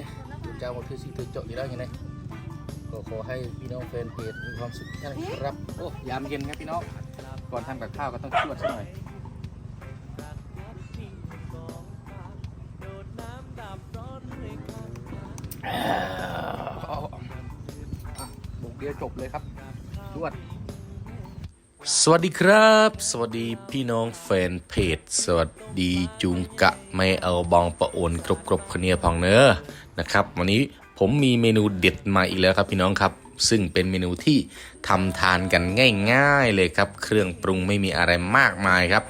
ายดื้อไงเนี่ยเจ้าหมดคือสีถือเจาะอยู่แล้วไงเนี่ยก็ขอให้พี่น้องแฟนเพจมีความสุขนะครับ โอ้ยามเย็นครับพี่น้อง ก่อนทำกับข้าวก็ต้องชวดสักหน่อยอ่าเอาอะบุกเดียวจบเลยครับชวด สวัสดีครับ สวัสดีพี่น้องแฟนเพจ สวัสดีจุงกะไม่เอาบองประโอนกรบกรบคเนียพองเนอนะครับ วันนี้ผมมีเมนูเด็ดมาอีกแล้วครับพี่น้องครับ ซึ่งเป็นเมนูที่ทำทานกันง่ายๆเลยครับ เครื่องปรุงไม่มีอะไรมากมายครับ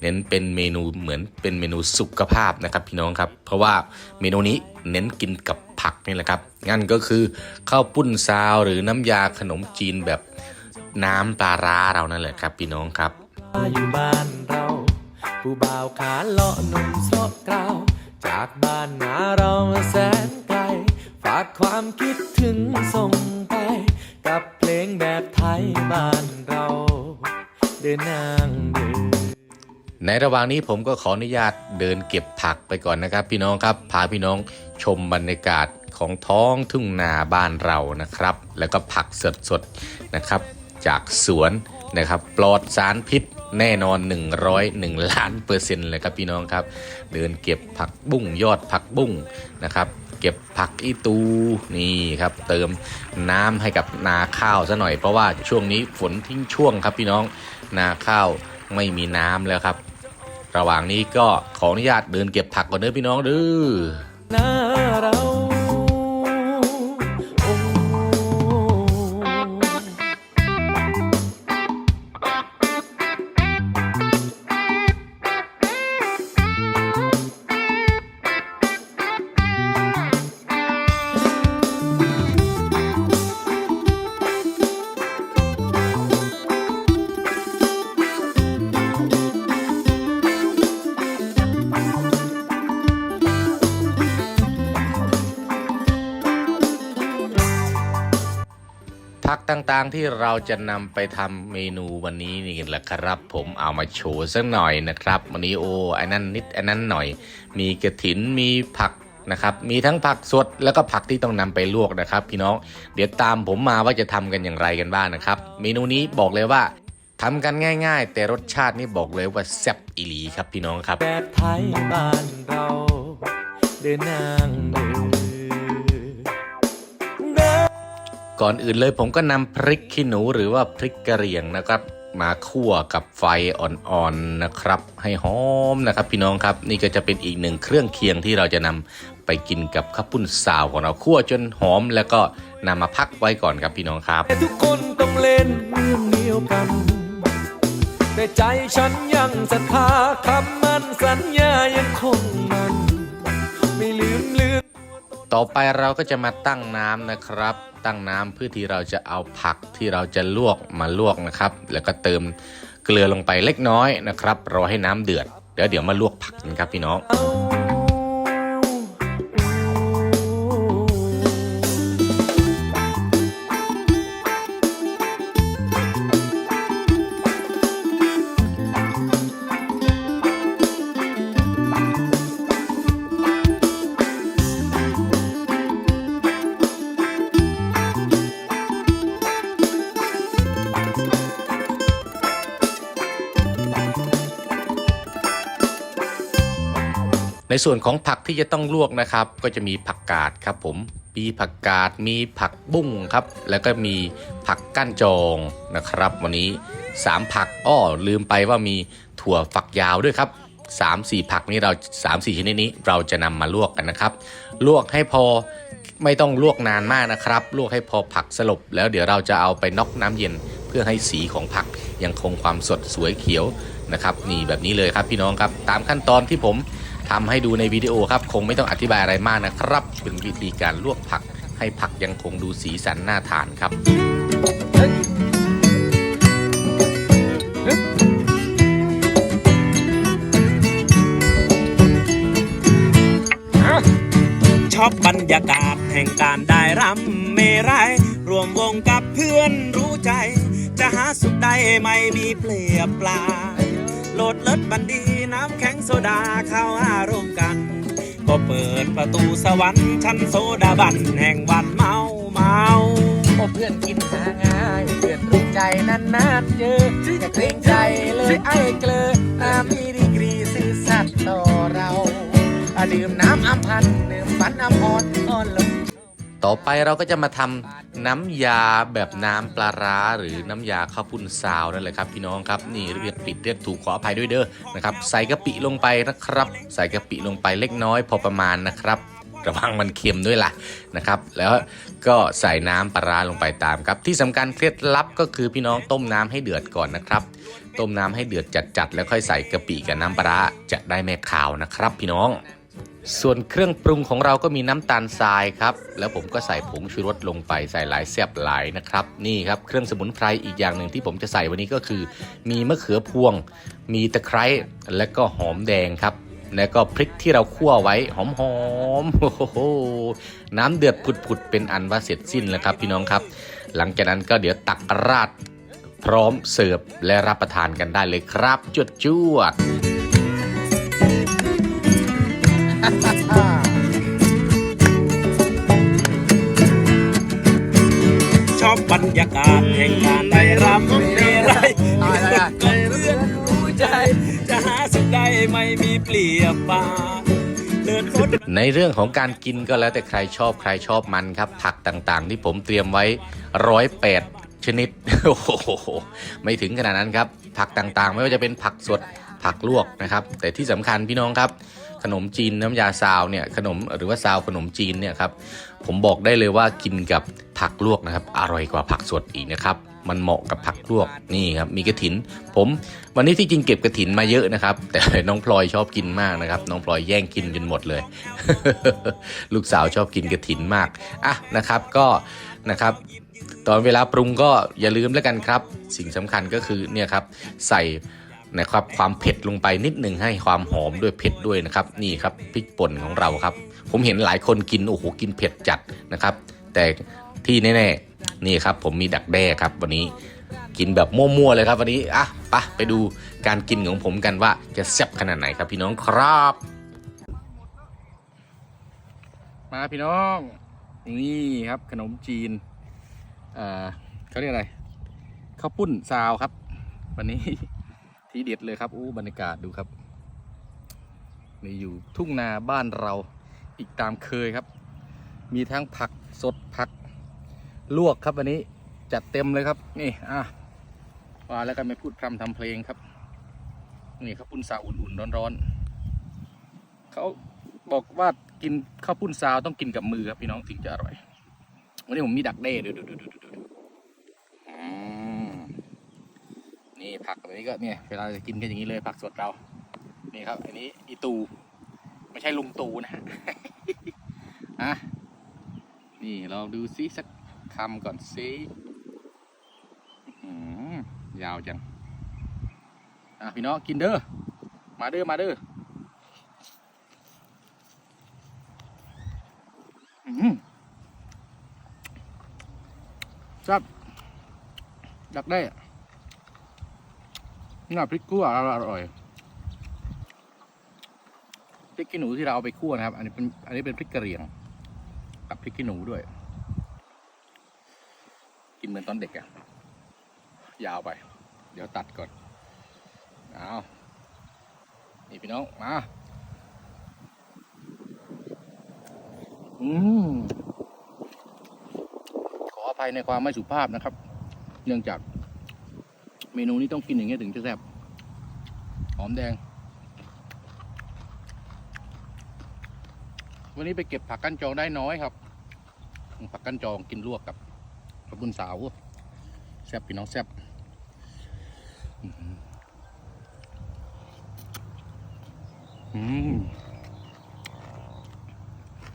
เน้นเป็นเมนูเหมือนเป็นเมนูสุขภาพนะครับพี่น้องครับ เพราะว่าเมนูนี้เน้นกินกับผักนี่แหละครับงั้นก็คือข้าวปุ้นซาวหรือน้ำยาขนมจีนแบบ น้ำปลาร้าเรานั่นแหละครับพี่น้องครับอยู่บ้านเรา ผู้บ่าวขาเลาะหนุ่มโซะเกลาจากบ้านนาเราแสนไกล ฝากความคิดถึงส่งไป กับเพลงแบบไทยบ้านเรา เดินนางเดินในระหว่างนี้ผมก็ขออนุญาตเดินเก็บผักไปก่อนนะครับ พี่น้องครับพาพี่น้องชมบรรยากาศของท้องทุ่งนาบ้านเรานะครับ แล้วก็ผักสดๆนะครับ จากสวนนะครับปลอดสารพิษแน่นอน 101 ล้านเปอร์เซ็นต์เลยครับพี่น้องครับ เดินเก็บผักบุ้งยอดผักบุ้งนะครับ เก็บผักอีตูนี่ครับเติมน้ำให้กับนาข้าวซะหน่อยเพราะว่าช่วงนี้ฝนทิ้งช่วงครับพี่น้องนาข้าวไม่มีน้ำแล้วครับ ระหว่างนี้ก็ขออนุญาตเดินเก็บผักก่อนเด้อพี่น้องเด้อ ต่างๆ ที่เราจะนำไปทำเมนูวันนี้นี่แหละครับ ผมเอามาโชว์สักหน่อยนะครับ วันนี้โอ้อันนั้นนิดอันนั้นหน่อย มีกระถินมีผักนะครับมีทั้งผักสดแล้วก็ผักที่ต้องนำไปลวกนะครับ พี่น้องเดี๋ยวตามผมมาว่าจะทำกันอย่างไรกันบ้างนะครับ เมนูนี้บอกเลยว่าทำกันง่าย ๆ แต่รสชาตินี่บอกเลยว่าแซ่บอีหลีครับพี่น้องครับแบบไทยบ้านเราเดินนางเดิน ก่อนอื่นเลยผมก็นำพริกขี้หนูหรือว่าพริกกระเหรี่ยงนะครับ มาคั่วกับไฟอ่อนๆนะครับ ให้หอมนะครับ พี่น้องครับนี่ก็จะเป็นอีกหนึ่งเครื่องเคียงที่เราจะนำไปกินกับข้าวปุ้นซาวของเราคั่วจนหอมแล้วก็นำมาพักไว้ก่อนครับพี่น้องครับทุกคนต้องเล่นเรื่องเดียวกันแต่ใจฉันยังศรัทธาคำมั่นสัญญายังคง ต่อไปเราก็จะมาตั้งน้ำนะครับ ตั้งน้ำเพื่อที่เราจะเอาผักที่เราจะลวกมาลวกนะครับ แล้วก็เติมเกลือลงไปเล็กน้อยนะครับรอให้น้ำเดือดเดี๋ยวเดี๋ยวมาลวกผักกันครับพี่น้อง ในส่วนของผักที่จะต้องลวกนะครับ ก็จะมีผักกาดครับผมมีผักกาดมีผักบุ้งครับ แล้วก็มีผักก้านจองนะครับ วันนี้ 3 ผักอ้อลืมไปว่ามีถั่วฝักยาวด้วยครับ3 4 ผักนี้เรา3 4ชนิดนี้เราจะนำมาลวกกันนะครับ ลวกให้พอไม่ต้องลวกนานมากนะครับ ลวกให้พอผักสลบ แล้วเดี๋ยวเราจะเอาไปน็อกน้ำเย็นเพื่อให้สีของผักยังคงความสดสวยเขียวนะครับ นี่แบบนี้เลยครับพี่น้องครับ ตามขั้นตอนที่ผม ทำให้ดูในวิดีโอครับคงไม่ต้องอธิบายอะไรมากนะครับ เป็นวิธีการลวกผักให้ผักยังคงดูสีสันน่าทานครับชอบบรรยากาศแห่งการได้รำเมรัยรวมวงกับเพื่อนรู้ใจ จะหาสุดใดไม่มีเปลี่ยบปลายโหลดเลิศบันดีำแข็งโซดาเข้าอารมณ์กัน ก็เปิดประตูสวรรค์ชั้นโซดาบันแห่งวันเมาเมาโอ้เพื่อนกินหาง่ายเพื่อนรู้ใจนานๆเจออย่าเกรงใจเลยไอ้เกลือน้ำมีดีกรีซื่อสัตย์ต่อเราดื่มน้ำอัมพันดื่มฝันอภรณ์อ่อนล ต่อไปเราก็จะมาทำน้ำยาแบบน้ำปลาร้าหรือน้ำยาข้าวปุ้นซาวนั่นแหละครับพี่น้องครับนี่เรียกผิดเรียกถูกขออภัยด้วยเด้อนะครับใส่กะปิลงไปนะครับ ใส่กะปิลงไปเล็กน้อยพอประมาณนะครับระวังมันเค็มด้วยล่ะนะครับ แล้วก็ใส่น้ำปลาร้าลงไปตามครับ ที่สำคัญเคล็ดลับก็คือพี่น้องต้มน้ำให้เดือดก่อนนะครับ ต้มน้ำให้เดือดจัดๆแล้วค่อยใส่กะปิกับน้ำปลาร้าจะได้ไม่ขาวนะครับ พี่น้อง ส่วนเครื่องปรุงของเราก็มีน้ำตาลทรายครับ แล้วผมก็ใส่ผงชูรสลงไปใส่หลายแซบหลายนะครับ นี่ครับเครื่องสมุนไพรอีกอย่างหนึ่งที่ผมจะใส่วันนี้ก็คือ มีมะเขือพวง มีตะไคร้และก็หอมแดงครับ แล้วก็พริกที่เราคั่วไว้หอมๆโอ้โหน้ำเดือดผุดๆเป็นอันว่าเสร็จสิ้นแล้วครับ พี่น้องครับ หลังจากนั้นก็เดี๋ยวตักราดพร้อมเสิร์ฟและรับประทานกันได้เลยครับจวดจวด ชอบบรรยากาศแห่งการได้รำเรไรตายก็เพื่อนรู้ใจ จะหาสุดใดไม่มีเปรียบปาในเรื่องของการกินก็แล้วแต่ใครชอบใครชอบมันครับ ผักต่างๆ ที่ผมเตรียมไว้ร้อยแปดชนิดโอ้โหไม่ถึงขนาดนั้นครับ ผักต่างๆ ไม่ว่าจะเป็นผักสดผักลวกนะครับ แต่ที่สำคัญพี่น้องครับ ขนมจีนน้ำยาซาวเนี่ยขนมหรือว่าซาวขนมจีนเนี่ยครับผมบอกได้เลยว่ากินกับผักลวกนะครับ อร่อยกว่าผักสดอีกนะครับมันเหมาะกับผักลวกนี่ครับมีกระถิน ผมวันนี้ที่จริงเก็บกระถินมาเยอะนะครับ แต่น้องพลอยชอบกินมากนะครับ น้องพลอยแย่งกินจนหมดเลย ลูกสาวชอบกินกระถินมากอะนะครับก็นะครับตอนเวลาปรุงก็อย่าลืมแล้วกันครับ สิ่งสำคัญก็คือเนี่ยครับใส่ นะครับความเผ็ดลงไปนิดหนึ่งให้ความหอมด้วยเผ็ดด้วยนะครับนี่ครับพริกป่นของเราครับ ผมเห็นหลายคนกินโอ้โหกินเผ็ดจัดนะครับ แต่ที่แน่ๆนี่ครับผมมีดักแด้ครับวันนี้กินแบบมั่วๆเลยครับวันนี้อะไปไปดูการกินของผมกันว่าจะแซ่บขนาดไหนครับพี่น้องครับ มาพี่น้องนี่ครับขนมจีนเอ่อเขาเรียกอะไรข้าวปุ้นซาวครับ วันนี้ ทีเด็ดเลยครับอู้บรรยากาศดูครับนี่อยู่ทุ่งนาบ้านเราอีกตามเคยครับ มีทั้งผักสดผักลวกครับวันนี้จัดเต็มเลยครับ นี่อะว่าแล้วกันไม่พูดพร่ำทำเพลงครับ นี่ข้าวปุ้นซาวอุ่นๆร้อนๆเขาบอกว่ากินข้าวปุ้นซาวต้องกินกับมือครับพี่น้องถึงจะอร่อย วันนี้ผมมีดักเด้ดูดูดูดูดูดูอืม นี่ผักแบบนี้ก็เนี่ยเวลาจะกินกันอย่างนี้เลยผักสดเรา นี่ครับ อันนี้อีตู ไม่ใช่ลุงตูนะฮะอะนี่เราดูซิสักคำก่อนซิอือยาวจัง อะพี่น้องกินเด้อ มาเด้อ มาเด้ออืมจับดักได้อะ นี่พริกคั่วอร่อยพริกขี้หนูที่เราเอาไปคั่วนะครับ อันนี้เป็นอันนี้เป็นพริกกระเหรี่ยง กับพริกขี้หนูด้วย กินเหมือนตอนเด็กอะยาวไป เดี๋ยวตัดก่อนเอานี่พี่น้องมาอืมขออภัยในความไม่สุภาพนะครับ เนื่องจาก เมนูนี้ต้องกินอย่างเงี้ยถึงจะแซ่บหอมแดง วันนี้ไปเก็บผักกั้นจองได้น้อยครับ ผักกั้นจองกินลวกกับขาวบุญสาวแซ่บพี่น้องแซ่บอื้อหืออืม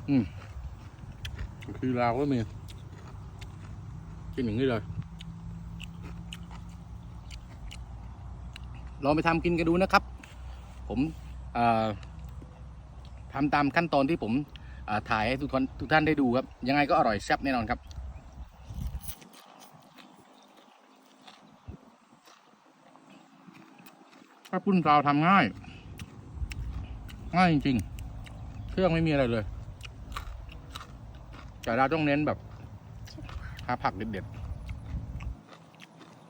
อืมคือลาวก็มีกินอย่างนี้เลย ลองไปทำกินกันดูนะครับ ผมเอ่อทำตามขั้นตอนที่ผมถ่ายให้ทุกคนทุกท่านได้ดูครับ ยังไงก็อร่อยแซ่บแน่นอนครับข้าวปุ้นซาวทำง่าย ง่ายจริงๆรื่องไม่มีอะไรเลย แต่เราต้องเน้นแบบ หาผักเด็ดๆ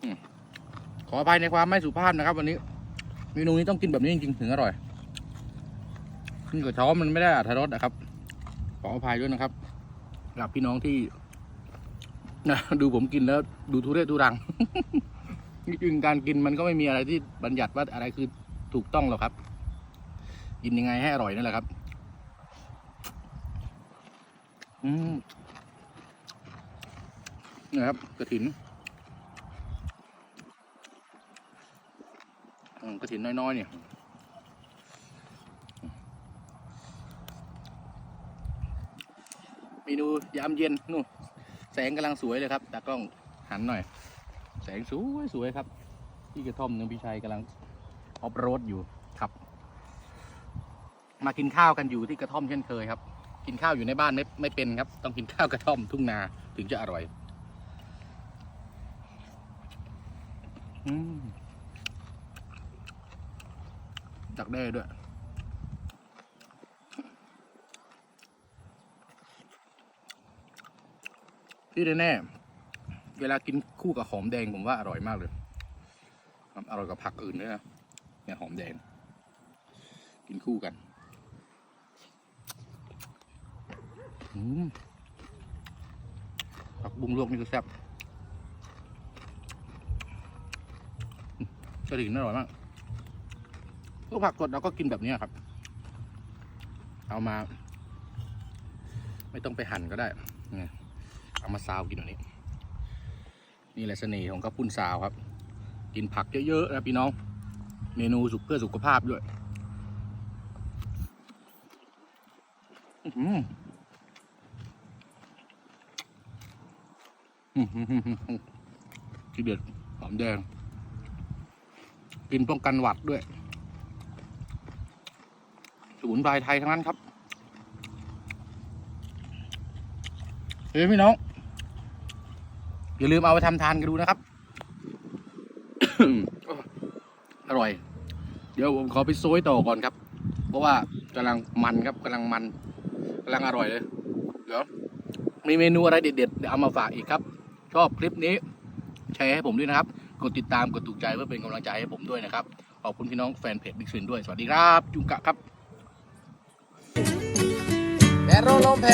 อืม ขออภัยในความไม่สุภาพนะครับ วันนี้เมนูนี้ต้องกินแบบนี้จริงๆถึงอร่อยนี่กับช้อมมันไม่ได้อัตรสนะครับ ขออภัยด้วยนะครับสำหรับพี่น้องที่นะดูผมกินแล้ว ดูทุเรศทุรังจริงๆการกินมันก็ไม่มีอะไรที่บัญญัติว่าอะไรคือถูกต้องหรอกครับ กินยังไงให้อร่อยนั่นแหละครับ อืมนี่ครับกระถินอืม กระถินน้อยๆเนี่ยเมนูยามเย็นนู่นแสงกำลังสวยเลยครับตากล้องหันหน่อย แสงสวยสวยครับที่กระท่อมนึงพี่ชัยกำลังออฟโรดอยู่ครับ มากินข้าวกันอยู่ที่กระท่อมเช่นเคยครับ กินข้าวอยู่ในบ้านไม่ไม่เป็นครับ ต้องกินข้าวกระท่อมทุ่งนาถึงจะอร่อย จักได้ด้วย ที่แน่ๆเวลากินคู่กับหอมแดงผมว่าอร่อยมากเลย อร่อยกับผักอื่นด้วยนะเนี่ยหอมแดง กินคู่กันอืมผักบุ้งลวกนี่คือแซ่บกระดิ่งอร่อยมาก พวกผักสดเราก็กินแบบนี้ครับ เอามา ไม่ต้องไปหั่นก็ได้เอามาซาวกินแบบนี้ นี่แหละเสน่ห์ของข้าวปุ้นซาวครับ กินผักเยอะๆนะพี่น้อง เมนูสุขเพื่อสุขภาพด้วยอื้อหืออื้อหือหือหือหือที่เด็ดหอมแดง กินป้องกันหวัดด้วย มุนไพรไทยทั้งนั้นครับเฮ้ยพี่น้อง อย่าลืมเอาไปทำทานกันดูนะครับ อร่อย เดี๋ยวผมขอไปโซยต่อก่อนครับ เพราะว่ากำลังมันครับกำลังมันกำลังอร่อยเลย เดี๋ยวมีเมนูอะไรเด็ดๆเดี๋ยวเอามาฝากอีกครับ ชอบคลิปนี้แชร์ให้ผมด้วยนะครับ กดติดตามกดถูกใจเพื่อเป็นกำลังใจให้ผมด้วยนะครับ ขอบคุณพี่น้องแฟนเพจบิ๊กซินด้วย สวัสดีครับ จุงกะครับ แดดโรลมแ